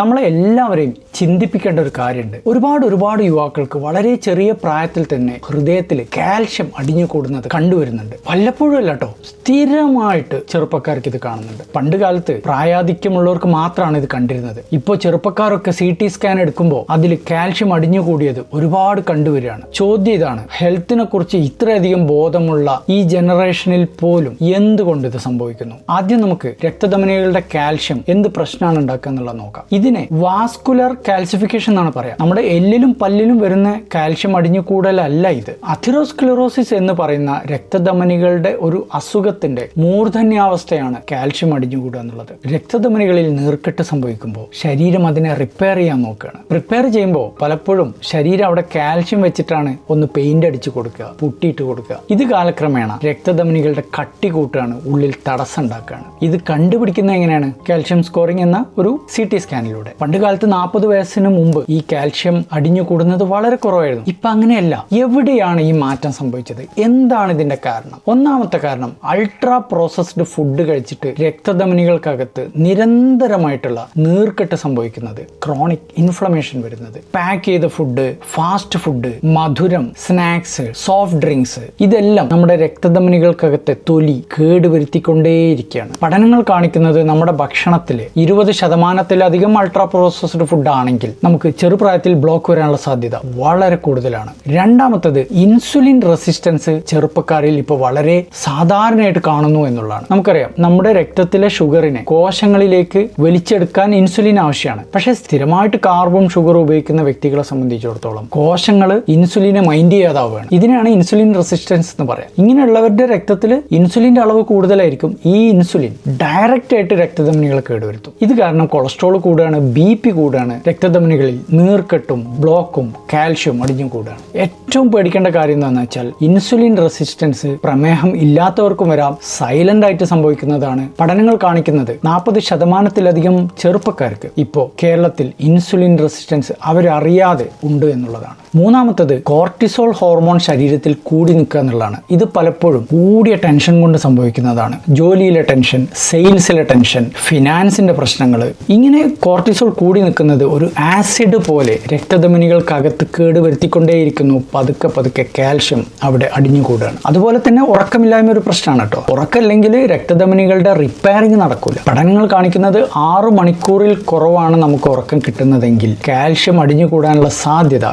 നമ്മളെ എല്ലാവരെയും ചിന്തിപ്പിക്കേണ്ട ഒരു കാര്യമുണ്ട്. ഒരുപാട് ഒരുപാട് യുവാക്കൾക്ക് വളരെ ചെറിയ പ്രായത്തിൽ തന്നെ ഹൃദയത്തിൽ കാൽഷ്യം അടിഞ്ഞു കൂടുന്നത് കണ്ടുവരുന്നുണ്ട്. വല്ലപ്പോഴും അല്ല കേട്ടോ സ്ഥിരമായിട്ട് ചെറുപ്പക്കാർക്ക് ഇത് കാണുന്നുണ്ട്. പണ്ട് കാലത്ത് പ്രായാധിക്യമുള്ളവർക്ക് മാത്രമാണ് ഇത് കണ്ടിരുന്നത്. ഇപ്പോൾ ചെറുപ്പക്കാരൊക്കെ സി ടി സ്കാൻ എടുക്കുമ്പോൾ അതിൽ കാൽഷ്യം അടിഞ്ഞു കൂടിയത് ഒരുപാട് കണ്ടുവരികയാണ്. ചോദ്യം ഇതാണ് ഹെൽത്തിനെ കുറിച്ച് ഇത്രയധികം ബോധമുള്ള ഈ ജനറേഷനിൽ പോലും എന്തുകൊണ്ട് ഇത് സംഭവിക്കുന്നു? ആദ്യം നമുക്ക് രക്തധമനികളുടെ കാൽഷ്യം എന്ത് പ്രശ്നമാണ് ഉണ്ടാക്കുക എന്നുള്ളത് നോക്കാം. ഇതിനെ വാസ്കുലർ കാൽസിഫിക്കേഷൻ എന്നാണ് പറയാം. നമ്മുടെ എല്ലിലും പല്ലിലും വരുന്ന കാൽഷ്യം അടിഞ്ഞു കൂടലല്ല ഇത്. അഥിറോസ്ക്ലിറോസിസ് എന്ന് പറയുന്ന രക്തധമനികളുടെ ഒരു അസുഖത്തിന്റെ മൂർധന്യാവസ്ഥയാണ് കാൽഷ്യം അടിഞ്ഞുകൂടുക എന്നുള്ളത്. രക്തധമനികളിൽ നീർക്കെട്ട് സംഭവിക്കുമ്പോൾ ശരീരം അതിനെ റിപ്പയർ ചെയ്യാൻ നോക്കുകയാണ്. റിപ്പയർ ചെയ്യുമ്പോൾ പലപ്പോഴും ശരീരം അവിടെ കാൽഷ്യം വെച്ചിട്ടാണ് ഒന്ന് പെയിന്റ് അടിച്ചു കൊടുക്കുക പുട്ടിയിട്ട് കൊടുക്കുക. ഇത് കാലക്രമേണ രക്തധമനികളുടെ കട്ടി കൂട്ടുകയാണ് ഉള്ളിൽ തടസ്സം ഉണ്ടാക്കുകയാണ്. ഇത് കണ്ടുപിടിക്കുന്നത് എങ്ങനെയാണ്? കാൽഷ്യം സ്കോറിംഗ് എന്ന ഒരു സി ടി സ്കാനിലൂടെ പണ്ട് കാലത്ത് നാൽപ്പത് വയസ്സിന് മുമ്പ് ഈ കാൽഷ്യം അടിഞ്ഞു കൂടുന്നത് വളരെ കുറവായിരുന്നു. ഇപ്പൊ അങ്ങനെയല്ല. എവിടെയാണ് ഈ മാറ്റം സംഭവിച്ചത്? എന്താണ് ഇതിന്റെ കാരണം? ഒന്നാമത്തെ കാരണം അൾട്രാ പ്രോസസ്ഡ് ഫുഡ് കഴിച്ചിട്ട് രക്തധമനികൾക്കകത്ത് നിരന്തരമായിട്ടുള്ള നീർക്കെട്ട് സംഭവിക്കുന്നത് ക്രോണിക് ഇൻഫ്ലമേഷൻ വരുന്നത്. പാക്ക് ചെയ്ത ഫുഡ് ഫാസ്റ്റ് ഫുഡ് മധുരം സ്നാക്സ് സോഫ്റ്റ് ഡ്രിങ്ക്സ് ഇതെല്ലാം നമ്മുടെ രക്തധമനികൾക്കകത്തെ തൊലി കേടുവരുത്തിക്കൊണ്ടേയിരിക്കുകയാണ്. പഠനങ്ങൾ കാണിക്കുന്നത് നമ്മുടെ ഭക്ഷണത്തിൽ ഇരുപത് ശതമാനത്തിലധികം അൾട്രാ പ്രോസസ്ഡ് ഫുഡ് ആണെങ്കിൽ നമുക്ക് ചെറുപ്രായത്തിൽ ബ്ലോക്ക് വരാനുള്ള സാധ്യത വളരെ കൂടുതലാണ്. രണ്ടാമത്തത് ഇൻസുലിൻ റെസിസ്റ്റൻസ് ചെറുപ്പക്കാരിൽ ഇപ്പോൾ വളരെ സാധാരണയായിട്ട് കാണുന്നു എന്നുള്ളതാണ്. നമുക്കറിയാം നമ്മുടെ രക്തത്തിലെ ഷുഗറിനെ കോശങ്ങളിലേക്ക് വലിച്ചെടുക്കാൻ ഇൻസുലിൻ ആവശ്യമാണ്. പക്ഷേ സ്ഥിരമായിട്ട് കാർബും ഷുഗറും ഉപയോഗിക്കുന്ന വ്യക്തികളെ സംബന്ധിച്ചിടത്തോളം കോശങ്ങൾ ഇൻസുലിനെ മൈൻഡ് ചെയ്യാതാവുകയാണ്. ഇതിനെയാണ് ഇൻസുലിൻ റെസിസ്റ്റൻസ് എന്ന് പറയാം. ഇങ്ങനെയുള്ളവരുടെ രക്തത്തിൽ ഇൻസുലിന്റെ അളവ് കൂടുതലായിരിക്കും ഈ ഇൻസുലിൻ ഡയറക്റ്റ് ആയിട്ട് രക്തധമനികളെ കേടുവരുത്തും. ഇത് കാരണം കൊളസ്ട്രോൾ കൂടുകയാണ് ബി പി കൂടുകയാണ് രക്തധമനികളിൽ നീർക്കെട്ടും ബ്ലോക്കും കാൽഷ്യം അടിഞ്ഞു കൂടുകയാണ്. ഏറ്റവും പേടിക്കേണ്ട കാര്യം എന്താണെന്ന് വെച്ചാൽ ഇൻസുലിൻ റെസിസ്റ്റൻസ് പ്രമേഹം ഇല്ലാത്തവർക്കും വരാം സൈലന്റ് ആയിട്ട് സംഭവിക്കുന്നതാണ് പഠനങ്ങൾ കാണിക്കുന്നത് നാൽപ്പത് ശതമാനത്തിലധികം ചെറുപ്പക്കാർക്ക്. ഇപ്പോൾ കേരളത്തിൽ ഇൻസുലിൻ റെസിസ്റ്റൻസ് അവരറിയാതെ ഉണ്ട് എന്നുള്ളതാണ്. മൂന്നാമത്തത് കോർട്ടിസോൾ ഹോർമോൺ ശരീരത്തിൽ കൂടി നിൽക്കുക എന്നുള്ളതാണ്. ഇത് പലപ്പോഴും കൂടിയ ടെൻഷൻ കൊണ്ട് സംഭവിക്കുന്നതാണ്. ജോലിയിലെ ടെൻഷൻ സെയിൽസിലെ ടെൻഷൻ ഫിനാൻസിന്റെ പ്രശ്നങ്ങൾ ഇങ്ങനെ കോർട്ടിസോൾ കൂടി നിൽക്കുന്നത് ഒരു ആസിഡ് പോലെ രക്തധമനികൾക്കകത്ത് കേടുവരുത്തിക്കൊണ്ടേയിരിക്കുന്നു. പതുക്കെ പതുക്കെ കാൽഷ്യം അവിടെ അടിഞ്ഞുകൂടുകയാണ് അതുപോലെ തന്നെ ഉറക്കമില്ലായ്മ ഒരു പ്രശ്നമാണ് കേട്ടോ. ഉറക്കമില്ലെങ്കിൽ രക്തധമനികളുടെ റിപ്പയറിംഗ് നടക്കൂല. പഠനങ്ങൾ കാണിക്കുന്നത് ആറ് മണിക്കൂറിൽ കുറവാണ് നമുക്ക് ഉറക്കം കിട്ടുന്നതെങ്കിൽ. കാൽഷ്യം അടിഞ്ഞുകൂടാനുള്ള സാധ്യത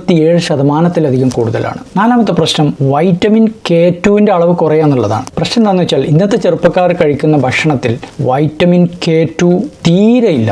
ഇരുപത്തിയേഴ് ശതമാനത്തിലധികം കൂടുതലാണ്. നാലാമത്തെ പ്രശ്നം വൈറ്റമിൻ കെ ടുവിന്റെ അളവ് കുറയുക എന്നുള്ളതാണ്. പ്രശ്നം എന്താണെന്ന് വെച്ചാൽ ഇന്നത്തെ ചെറുപ്പക്കാർ കഴിക്കുന്ന ഭക്ഷണത്തിൽ വൈറ്റമിൻ കെ ടു തീരെ ഇല്ല